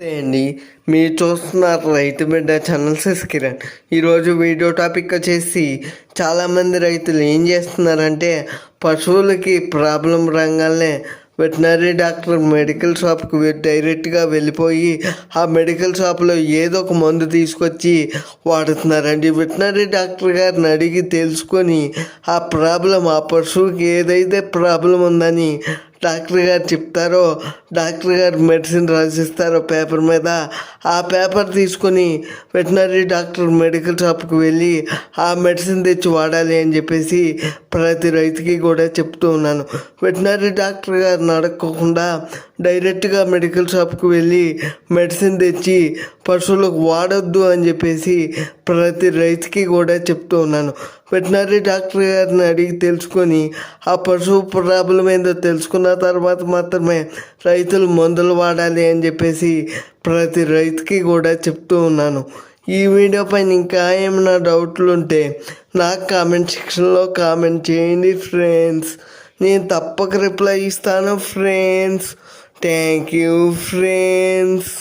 అండి. మీరు చూస్తున్నారు రైతు బిడ్డ ఛానల్ కిరణ్. ఈరోజు వీడియో టాపిక్ వచ్చేసి చాలామంది రైతులు ఏం చేస్తున్నారంటే పశువులకి ప్రాబ్లం రాగానే వెటనరీ డాక్టర్ మెడికల్ షాప్కి డైరెక్ట్గా వెళ్ళిపోయి ఆ మెడికల్ షాప్లో ఏదో ఒక మందు తీసుకొచ్చి వాడుతున్నారండి. వెటనరీ డాక్టర్ గారిని అడిగి తెలుసుకొని ఆ ప్రాబ్లం ఆ పశువుకి ఏదైతే ప్రాబ్లం ఉందని డాక్టర్ గారు చెప్తారో డాక్టర్ గారు మెడిసిన్ రాసిస్తారో పేపర్ మీద ఆ పేపర్ తీసుకొని వెటనరీ డాక్టర్ మెడికల్ షాప్కి వెళ్ళి ఆ మెడిసిన్ తెచ్చి వాడాలి అని చెప్పేసి ప్రతి రైతుకి కూడా చెప్తూ ఉన్నాను. వెటనరీ డాక్టర్ గారిని అడగకుండా డైరెక్ట్గా మెడికల్ షాప్కి వెళ్ళి మెడిసిన్ తెచ్చి పశువులకు వాడొద్దు అని చెప్పేసి ప్రతి రైతుకి కూడా చెప్తూ ఉన్నాను. వెటనరీ డాక్టర్ గారిని అడిగి తెలుసుకొని ఆ పశువు ప్రాబ్లం ఏందో తెలుసుకున్న తర్వాత మాత్రమే రైతులు మందులు వాడాలి అని చెప్పేసి ప్రతి రైతుకి కూడా చెప్తూ ఉన్నాను. ఈ వీడియో పైన ఇంకా ఏమైనా డౌట్లు ఉంటే నాకు కామెంట్ సెక్షన్లో కామెంట్ చేయండి ఫ్రెండ్స్. నేను తప్పక రిప్లై ఇస్తాను ఫ్రెండ్స్. Thank you friends.